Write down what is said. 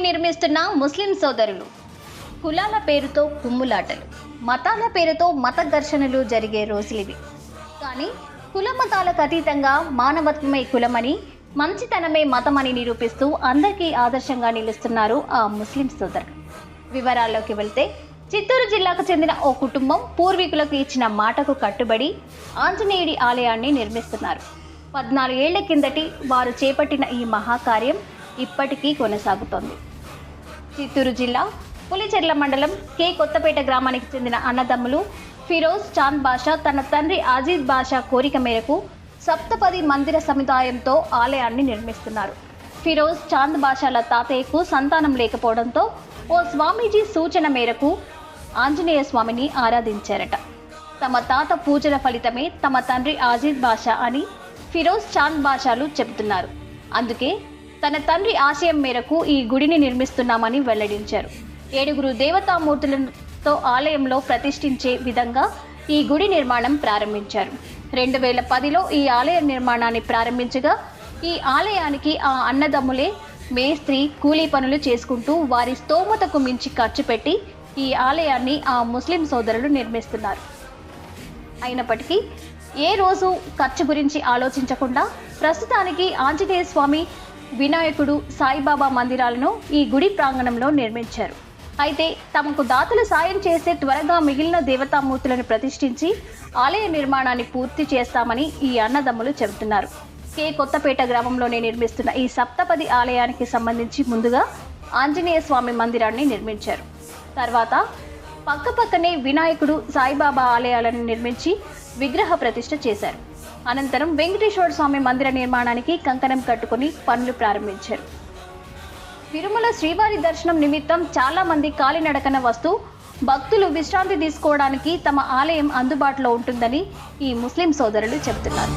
నిర్మిస్తున్న ముస్లిం సోదరులు. కులాల పేరుతో కుమ్ములాటలు మతాల పేరుతో మత ఘర్షణలు జరిగే రోజులివి. కానీ కుల మతాలకు అతీతంగా మానవత్వమే కులమని మంచితనమే మతమని నిరూపిస్తూ అందరికీ ఆదర్శంగా నిలుస్తున్నారు ఆ ముస్లిం సోదరులు. వివరాల్లోకి వెళ్తే చిత్తూరు జిల్లాకు చెందిన ఓ కుటుంబం పూర్వీకులకు ఇచ్చిన మాటకు కట్టుబడి ఆంజనేయుడి ఆలయాన్ని నిర్మిస్తున్నారు. పద్నాలుగేళ్ళ కిందటి వారు చేపట్టిన ఈ మహాకార్యం ఇప్పటికీ కొనసాగుతోంది. చిత్తూరు జిల్లా పులిచెర్ల మండలం కే కొత్తపేట గ్రామానికి చెందిన అన్నదమ్ములు ఫిరోజ్ చాంద్ బాషా తన తండ్రి అజీద్ బాషా కోరిక మేరకు సప్తపది మందిర సముదాయంతో ఆలయాన్ని నిర్మిస్తున్నారు. ఫిరోజ్ చాంద్ బాషాల తాతయ్యకు సంతానం లేకపోవడంతో ఓ స్వామీజీ సూచన మేరకు ఆంజనేయ స్వామిని ఆరాధించారట. తమ తాత పూజల ఫలితమే తమ తండ్రి ఆజీద్ బాషా అని ఫిరోజ్ చాంద్ బాషాలు చెబుతున్నారు. అందుకే తన తండ్రి ఆశయం మేరకు ఈ గుడిని నిర్మిస్తున్నామని వెల్లడించారు. ఏడుగురు దేవతామూర్తులతో ఆలయంలో ప్రతిష్ఠించే విధంగా ఈ గుడి నిర్మాణం ప్రారంభించారు. రెండు వేల పదిలో ఈ ఆలయ నిర్మాణాన్ని ప్రారంభించగా ఈ ఆలయానికి ఆ అన్నదమ్ములే మేస్త్రి కూలీ పనులు చేసుకుంటూ వారి స్తోమతకు మించి ఖర్చు పెట్టి ఈ ఆలయాన్ని ఆ ముస్లిం సోదరులు నిర్మిస్తున్నారు. అయినప్పటికీ ఏ రోజు ఖర్చు గురించి ఆలోచించకుండా ప్రస్తుతానికి ఆంజనేయ స్వామి వినాయకుడు సాయిబాబా మందిరాలను ఈ గుడి ప్రాంగణంలో నిర్మించారు. అయితే తమకు దాతలు సాయం చేస్తే త్వరగా మిగిలిన దేవతామూర్తులను ప్రతిష్ఠించి ఆలయ నిర్మాణాన్ని పూర్తి చేస్తామని ఈ అన్నదమ్ములు చెబుతున్నారు. కే. కొత్తపేట గ్రామంలోనే నిర్మిస్తున్న ఈ సప్తపది ఆలయానికి సంబంధించి ముందుగా ఆంజనేయ స్వామి మందిరాన్ని నిర్మించారు. తర్వాత పక్కపక్కనే వినాయకుడు సాయిబాబా ఆలయాలను నిర్మించి విగ్రహ ప్రతిష్ఠ చేశారు. అనంతరం వెంకటేశ్వర స్వామి మందిర నిర్మాణానికి కంకణం కట్టుకుని పనులు ప్రారంభించారు. తిరుమల శ్రీవారి దర్శనం నిమిత్తం చాలా మంది కాలినడకన వస్తూ భక్తులు విశ్రాంతి తీసుకోవడానికి తమ ఆలయం అందుబాటులో ఉంటుందని ఈ ముస్లిం సోదరులు చెబుతున్నారు.